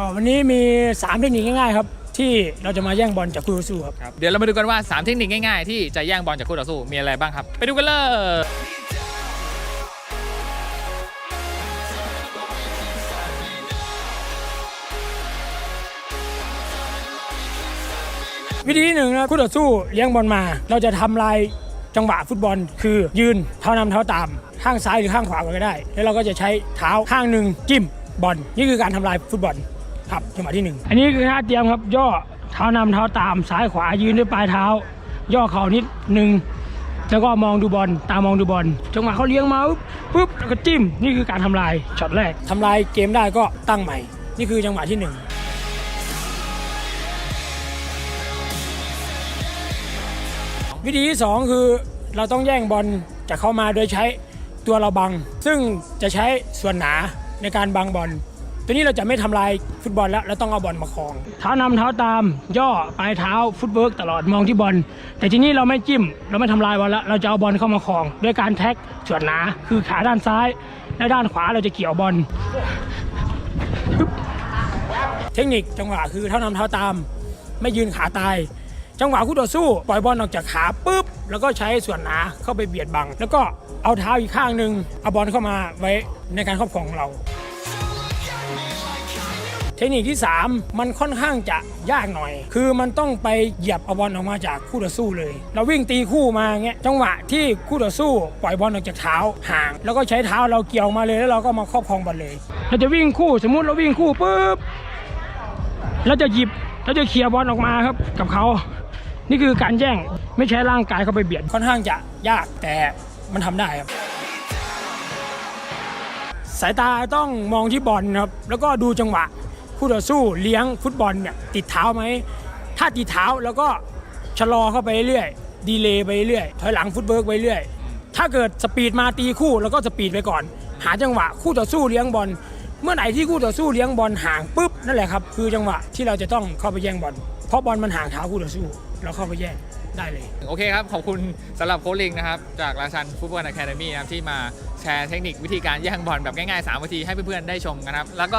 ก็วันนี้มี 3 เทคนิคง่ายๆครับ ที่เราจะมาแย่งบอลจากคู่ต่อสู้ครับ ครับเดี๋ยวเรามาดูกันว่า 3 เทคนิคง่ายๆ ที่จะแย่งบอลจากคู่ต่อสู้มีอะไรบ้างครับ ไปดูกันเลย วิธีที่หนึ่งนะคู่ต่อสู้เลี้ยงบอลมา เราจะทำลายจังหวะฟุตบอล คือยืนเท้านำเท้าตาม ข้างซ้ายหรือข้างขวาก็ได้ แล้วเราก็จะใช้เท้าข้างหนึ่งจิ้มบอลนี่คือการทำลายฟุตบอล ครับจังหวะที่หนึ่งอันนี้คือท่าเตรียมครับ ย่อเท้านำเท้าตามซ้ายขวายืนด้วยปลายเท้า ย่อเข่านิดหนึ่งแล้วก็มองดูบอลตามองดูบอลจังหวะเขาเลี้ยงมาปุ๊บปุ๊บแล้วก็จิ้มนี่คือการทำลายช็อตแรกทำลายเกมได้ก็ตั้งใหม่ นี่คือจังหวะที่หนึ่งวิธีที่สองคือเราต้องแย่งบอลจากเขามาโดยใช้ตัวเราบัง ซึ่งจะใช้ส่วนหนาในการบังบอล ตัวนี้เราจะไม่ทำลายฟุตบอลแล้วเราต้องเอาบอลมาครอง เท้านำเท้าตาม ย่อปลายเท้าฟุตเวิร์กตลอดมองที่บอล แต่ทีนี้เราไม่จิ้ม เราไม่ทำลายบอลแล้วเราจะเอาบอลเข้ามาครอง ด้วยการแท็กส่วนหนาคือขาด้านซ้าย และด้านขวาเราจะเกี่ยวบอลเทคนิคจังหวะคือเท้านำเท้าตาม ไม่ยืนขาตายจังหวะคู่ต่อสู้ปล่อยบอลออกจากขาปุ๊บแล้วก็ใช้ส่วนหนาเข้าไปเบียดบัง แล้วก็เอาเท้าอีกข้างหนึ่งเอาบอลเข้ามาไว้ในการครอบครองของเรา เทคนิคที่ 3 มันค่อนข้างจะยากหน่อย คือมันต้องไปเหยียบเอาบอลออกมาจากคู่ต่อสู้เลย เราวิ่งตีคู่มาเงี้ยจังหวะที่คู่ต่อสู้ปล่อยบอลออกจากเท้าห่าง แล้วก็ใช้เท้าเราเกี่ยวมาเลยแล้วเราก็มาครอบครองบอลเลยเราจะวิ่งคู่สมมุติเราวิ่งคู่ปุ๊บแล้วจะหยิบแล้วจะเคลียร์บอลออกมาครับกับเขานี่คือการแย่งไม่ใช้ร่างกายเข้าไปเบียดค่อนข้างจะยากแต่มันทำได้ครับ สายตาต้องมองที่บอลครับแล้วก็ดูจังหวะ คู่ต่อสู้เลี้ยงฟุตบอลเนี่ยติดเท้าไหม ถ้าติดเท้าแล้วก็ชะลอเข้าไปเรื่อยดีเลย์ไปเรื่อยถอยหลังฟุตเบิร์กไปเรื่อยถ้าเกิดสปีดมาตีคู่แล้วก็สปีดไปก่อน หาจังหวะคู่ต่อสู้เลี้ยงบอลเมื่อไหร่ที่คู่ต่อสู้เลี้ยงบอลห่างปุ๊บนั่นแหละครับคือจังหวะที่เราจะต้องเข้าไปแย่งบอลเพราะบอลมันห่างเท้าคู่ต่อสู้ เราเข้าไปแย่งได้เลย โอเคครับ ขอบคุณสำหรับโค้ชลิงนะครับ จากราชันฟุตบอลอะคาเดมี่นะครับ ที่มาแชร์เทคนิควิธีการแย่งบอลแบบง่ายๆ 3 วิธีให้เพื่อนๆ ได้ชมกันครับ แล้วก็